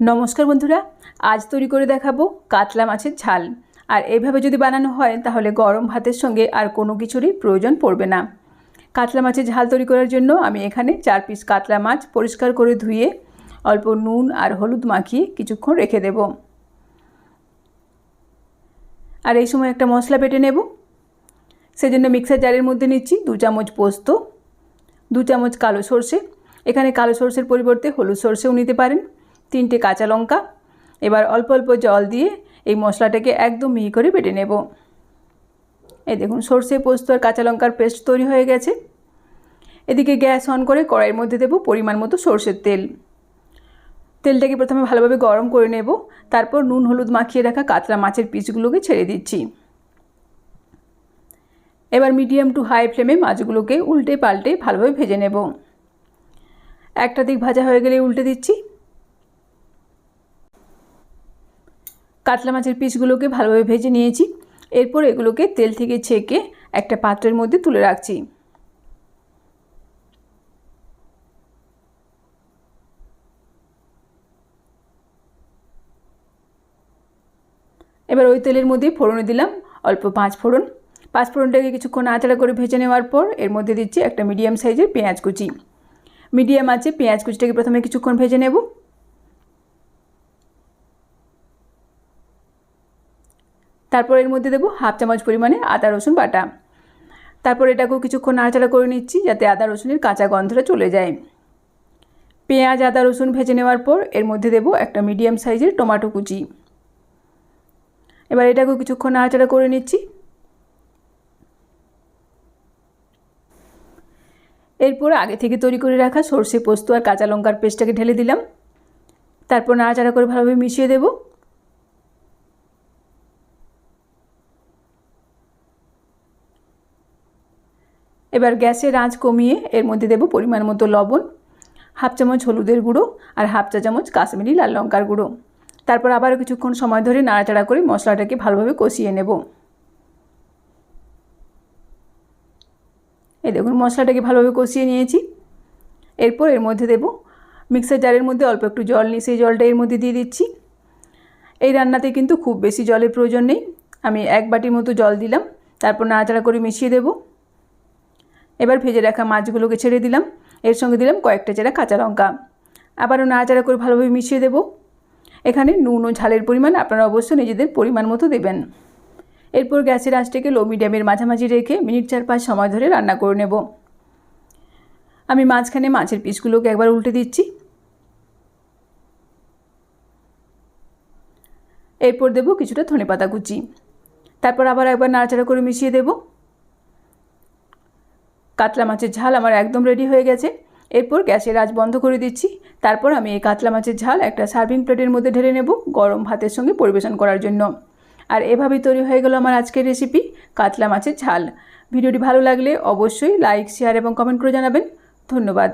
নমস্কার বন্ধুরা, আজ তৈরি করে দেখাবো কাতলা মাছের ঝাল। আর এইভাবে যদি বানানো হয়, তাহলে গরম ভাতের সঙ্গে আর কোনো কিছুরই প্রয়োজন পড়বে না। কাতলা মাছের ঝাল তৈরি করার জন্য আমি এখানে চার পিস কাতলা মাছ পরিষ্কার করে ধুয়ে অল্প নুন আর হলুদ মাখিয়ে কিছুক্ষণ রেখে দেব। আর এই সময় একটা মশলা বেটে নেব। সেজন্য মিক্সার জারের মধ্যে নিচ্ছি দু চামচ পোস্ত, দু চামচ কালো সর্ষে। এখানে কালো সর্ষের পরিবর্তে হলুদ সর্ষেও নিতে পারেন। তিনটে কাঁচা লঙ্কা, এবার অল্প অল্প জল দিয়ে এই মশলাটাকে একদম মিহি করে বেটে নেব। এই দেখুন, সর্ষে পোস্ত আর কাঁচা লঙ্কার পেস্ট তৈরি হয়ে গেছে। এদিকে গ্যাস অন করে কড়াইয়ের মধ্যে দেব পরিমাণ মতো সর্ষের তেল। তেলটাকে প্রথমে ভালোভাবে গরম করে নেব, তারপর নুন হলুদ মাখিয়ে রাখা কাতলা মাছের পিসগুলোকে ছেড়ে দিচ্ছি। এবার মিডিয়াম টু হাই ফ্লেমে মাছগুলোকে উল্টে পাল্টে ভালোভাবে ভেজে নেব। একটা দিক ভাজা হয়ে গেলে উল্টে দিচ্ছি কাতলা মাছের পিসগুলোকে ভালোভাবে ভেজে নিয়েছি। এরপর এগুলোকে তেল থেকে ছেঁকে একটা পাত্রের মধ্যে তুলে রাখছি। এবার ওই তেলের মধ্যে ফোড়নে দিলাম অল্প পাঁচ ফোড়ন। পাঁচ ফোড়নটাকে কিছুক্ষণ আচাড়া করে ভেজে নেওয়ার পর এর মধ্যে দিচ্ছি একটা মিডিয়াম সাইজের পেঁয়াজ কুচি। মিডিয়াম আছে পেঁয়াজ কুচিটাকে প্রথমে কিছুক্ষণ ভেজে নেব। তারপর এর মধ্যে দেবো হাফ চামচ পরিমাণে আদা, রসুন বাটা। তারপর এটাকেও কিছুক্ষণ নাড়াচাড়া করে নিচ্ছি যাতে আদা, রসুনের কাঁচা গন্ধটা চলে যায়। পেঁয়াজ, আদা, রসুন ভেজে নেওয়ার পর এর মধ্যে দেবো একটা মিডিয়াম সাইজের টমাটো কুচি। এবার এটাকেও কিছুক্ষণ নাড়াচাড়া করে নিচ্ছি। এরপর আগে থেকে তৈরি করে রাখা সর্ষে পোস্ত আর কাঁচা লঙ্কার পেস্টটাকে ঢেলে দিলাম। তারপর নাড়াচাড়া করে ভালোভাবে মিশিয়ে দেব। এবার গ্যাসের আঁচ কমিয়ে এর মধ্যে দেব পরিমাণ মতো লবণ, হাফ চামচ হলুদের গুঁড়ো আর হাফ চা চামচ কাশ্মীরি লাল লঙ্কার গুঁড়ো। তারপর আবারও কিছুক্ষণ সময় ধরে নাড়াচাড়া করে মশলাটাকে ভালোভাবে কষিয়ে নেব। এই দেখুন, মশলাটাকে ভালোভাবে কষিয়ে নিয়েছি। এরপর এর মধ্যে দেব মিক্সার জারের মধ্যে অল্প একটু জল নিয়ে সেই জলটা এর মধ্যে দিয়ে দিচ্ছি। এই রান্নাতে কিন্তু খুব বেশি জলের প্রয়োজন নেই। আমি এক বাটির মতো জল দিলাম, তারপর নাড়াচাড়া করে মিশিয়ে দেব। এবার ভেজে রাখা মাছগুলোকে ছেড়ে দিলাম। এর সঙ্গে দিলাম কয়েকটা চেরা কাঁচা লঙ্কা। আবারও নাড়াচাড়া করে ভালোভাবে মিশিয়ে দেব। এখানে নুন ও ঝালের পরিমাণ আপনারা অবশ্যই নিজেদের পরিমাণ মতো দেবেন। এরপর গ্যাসের আঁচটাকে লো মিডিয়ামের মাঝামাঝি রেখে মিনিট চার পাঁচ সময় ধরে রান্না করে নেব। আমি মাঝখানে মাছের পিসগুলোকে একবার উল্টে দিচ্ছি। এরপর দেবো কিছুটা ধনে পাতা কুচি। তারপর আবার একবার নাড়াচাড়া করে মিশিয়ে দেব। কাতলা মাছের ঝাল আমার একদম রেডি হয়ে গেছে। এরপর গ্যাসের আঁচ বন্ধ করে দিচ্ছি। তারপর আমি এই কাতলা মাছের ঝাল একটা সার্ভিং প্লেটের মধ্যে ঢেলে নেব গরম ভাতের সঙ্গে পরিবেশন করার জন্য। আর এভাবেই তৈরি হয়ে গেল আমার আজকের রেসিপি কাতলা মাছের ঝাল। ভিডিওটি ভালো লাগলে অবশ্যই লাইক শেয়ার এবং কমেন্ট করে জানাবেন। ধন্যবাদ।